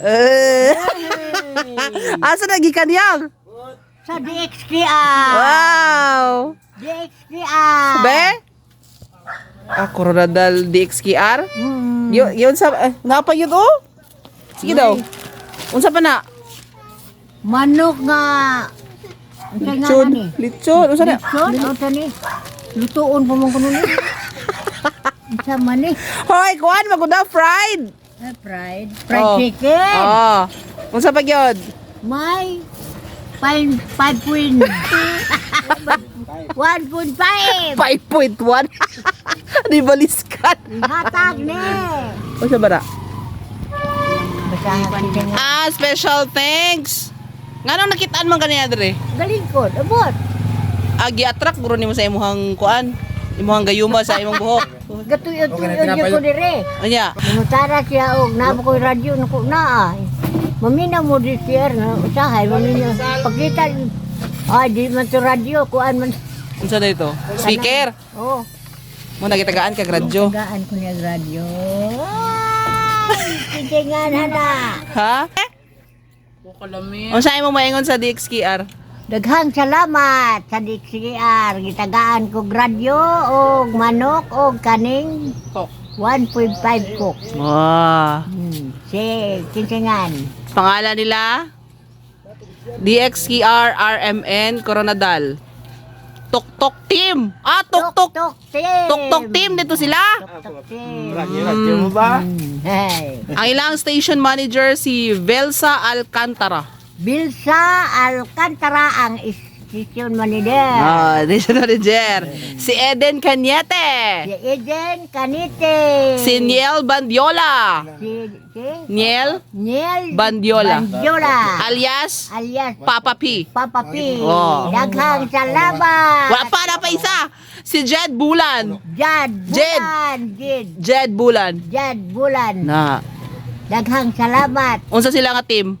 Eh. Asa na gikan yang? Sa DXKR. Wow. DXKR. Be? Ah, Coronadal DXKR? Hmm. Yun, yun sa, eh, nga pa yun oh? Sige daw. Unsa pa na? Manok nga. Lechon. ni. Lechon. Unsa na? Lechon? O tani. Lutuon pa mong kuno ni. Sa mani. Hoy, kuan magunda fried. Ah, fried. Fried Oh. chicken. Oh. Unsa pa gyud? May five, five point. One point five. 5.1. Di baliskat. Hatag ni. Unsa ba na? Basahan kita nga. Ah, special thanks. Nganong nakitaan man kaniya dire? Galing ko. Abot. Ah, gi-attract guro nimo sa imuhang kuan. Imuhang gayuma sa imong buhok. Gatuyo-tuyo niyo ko dire. Anya? Mutara siya og nabo ko radyo nako na ay. Mamina mo di siya na usahay mamina pagkita ay di man to radyo kuan man Unsa na ito? Speaker. oh Mo nagitagaan kag radyo. tagaan ko niya radyo. Ay, Titingan na. Ha? Unsa imong maingon sa DXKR? Daghang salamat sa DXR. Gitagaan ko radyo og manok og kaning 1.5 cook. Wow. Hmm. Si Tintingan. Pangalan nila? DXKR RMN Coronadal. Tok-tok team. Ah, tok-tok. Tok team. Tok-tok team dito sila. Tok team. Radyo mo ba? Hmm. Hey. Ang ilang station manager si Velsa Alcantara. Bilsa Alcantara ang istisyon manager. Ah, station manager. Si Eden Cañete. Si Eden Canite. Si Niel Bandiola. Si, si Niel Niel Bandiola. Bandiola. Alias alias Papa P. Papa P. Oh. Daghang salamat. Wala pa na pa isa. Si Jed Bulan. Jed. Bulan. Jed. Jed Bulan. Jad Bulan. Na. Daghang salamat. Unsa sila nga team?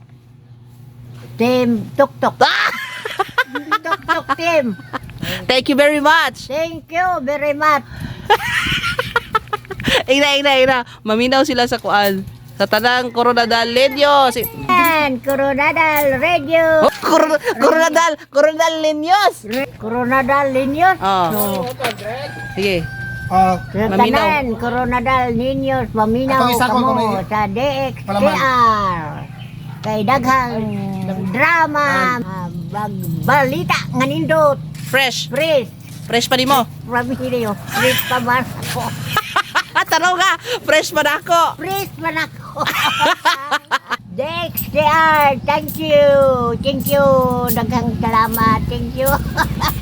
Team Tuk Tuk. Ah! Tuk Tuk team. Thank you very much. Thank you very much. Ina, ina, ina. Maminaw sila sa kuan. Sa tanang Coronadal Lenyo. Si... And Coronadal Radio. Oh, Cor- Coronadal, Coronadal Lenyos. Re- Coronadal Niños. Oh. So, Sige. Ah, sa Maminaw. tanan, Coronadal Niños, maminaw Atong isa ko, kamo sa DXKR. Kay daghang drama, ah, bag balita nga nindot, Fresh. fresh, Fresh pa ni mo. Ramiro, fresh pa man ako. Tanong nga, fresh pa na ako. Fresh man ako. DXKR, thank you, thank you, daghang salamat, thank you.